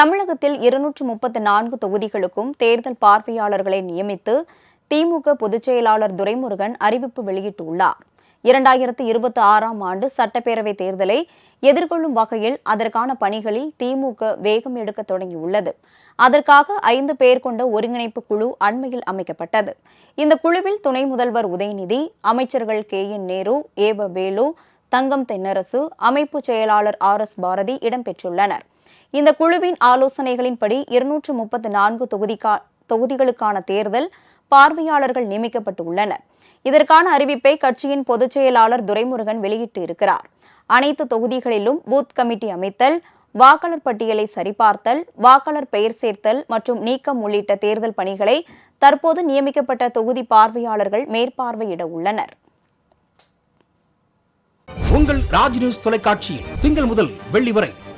தமிழகத்தில் இருநூற்று முப்பத்தி நான்கு தொகுதிகளுக்கும் தேர்தல் பார்வையாளர்களை நியமித்து திமுக பொதுச் செயலாளர் துரைமுருகன் அறிவிப்பு வெளியிட்டுள்ளார். இரண்டாயிரத்து இருபத்தி ஆறாம் ஆண்டு சட்டப்பேரவை தேர்தலை எதிர்கொள்ளும் வகையில் அதற்கான பணிகளில் திமுக வேகம் எடுக்க தொடங்கியுள்ளது. அதற்காக ஐந்து பேர் கொண்ட ஒருங்கிணைப்பு குழு அண்மையில் அமைக்கப்பட்டது. இந்த குழுவில் துணை முதல்வர் உதயநிதி அமைச்சர்கள் கே. என். நேரு ஏவ வேலு தங்கம் தென்னரசு அமைப்பு செயலாளர் ஆர். எஸ். பாரதி இடம்பெற்றுள்ளனர். இந்த குழுவின் ஆலோசனைகளின்படி இருநூற்று முப்பத்து நான்கு தொகுதிக்கா தொகுதிகளுக்கான தேர்தல் பார்வையாளர்கள் நியமிக்கப்பட்டு உள்ளனர் இதற்கான அறிவிப்பை கட்சியின் பொதுச் செயலாளர் துரைமுருகன் வெளியிட்டு இருக்கிறார் அனைத்து தொகுதிகளிலும் பூத் கமிட்டி அமைத்தல் வாக்காளர் பட்டியலை சரிபார்த்தல் வாக்காளர் பெயர் சேர்த்தல் மற்றும் நீக்கம் உள்ளிட்ட தேர்தல் பணிகளை தற்போது நியமிக்கப்பட்ட தொகுதி பார்வையாளர்கள் மேற்பார்வையிட உள்ளனர். உங்கள் ராஜ் நியூஸ் தொலைக்காட்சியில் திங்கள் முதல் வெள்ளி வரை